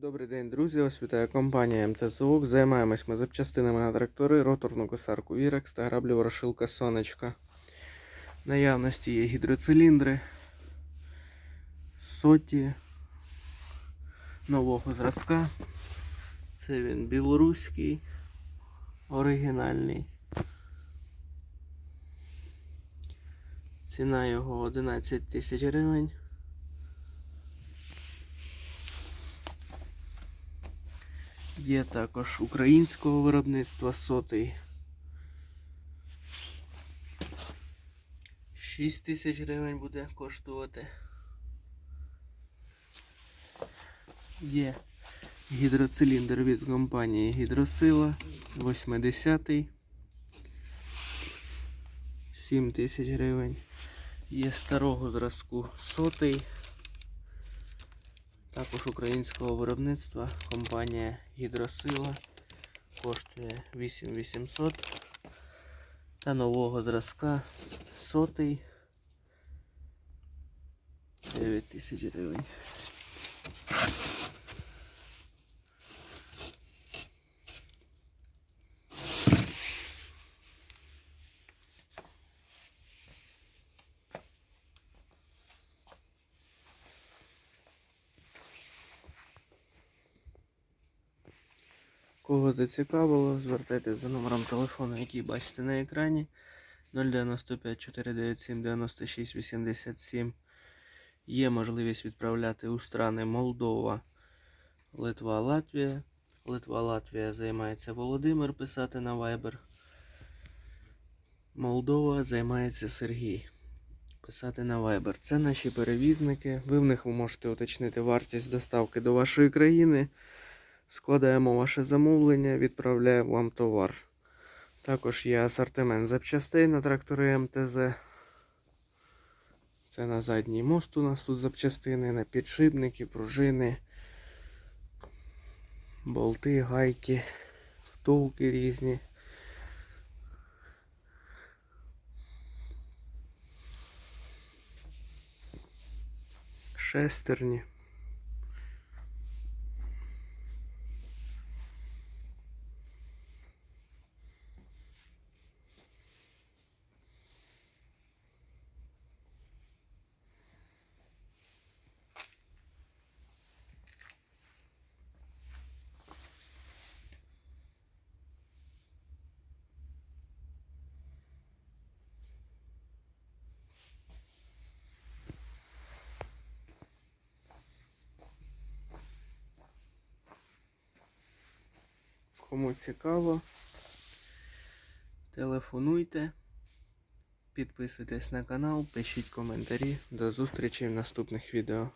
Добрий день, друзі! Вас вітає компанія МТЗОК. Займаємось ми запчастинами на трактори, роторну косарку Вірекс та граблю ворошилка Сонечка. В наявності є гідроциліндри, соті нового зразка. Це він білоруський, оригінальний. Ціна його 11 тисяч гривень. Є також українського виробництва сотий. 6 тисяч гривень буде коштувати. Є гідроциліндр від компанії Гідросила 80 7 тисяч гривень. Є старого зразку сотий. Також українського виробництва компанія Гідросила коштує 8800 та нового зразка сотий 9000 гривень. Кого зацікавило, звертайтесь за номером телефону, який бачите на екрані 095 497 96 87. Є можливість відправляти у страни Молдова, Литва, Латвія. Литва, Латвія займається Володимир писати на Viber. Молдова займається Сергій. Писати на Viber. Це наші перевізники. Ви в них можете уточнити вартість доставки до вашої країни. Складаємо ваше замовлення, відправляємо вам товар. Також є асортимент запчастей на трактори МТЗ. Це на задній мост у нас тут запчастини, на підшипники, пружини, болти, гайки, втулки різні. Шестерні. Кому цікаво, телефонуйте, підписуйтесь на канал, пишіть коментарі. До зустрічі в наступних відео.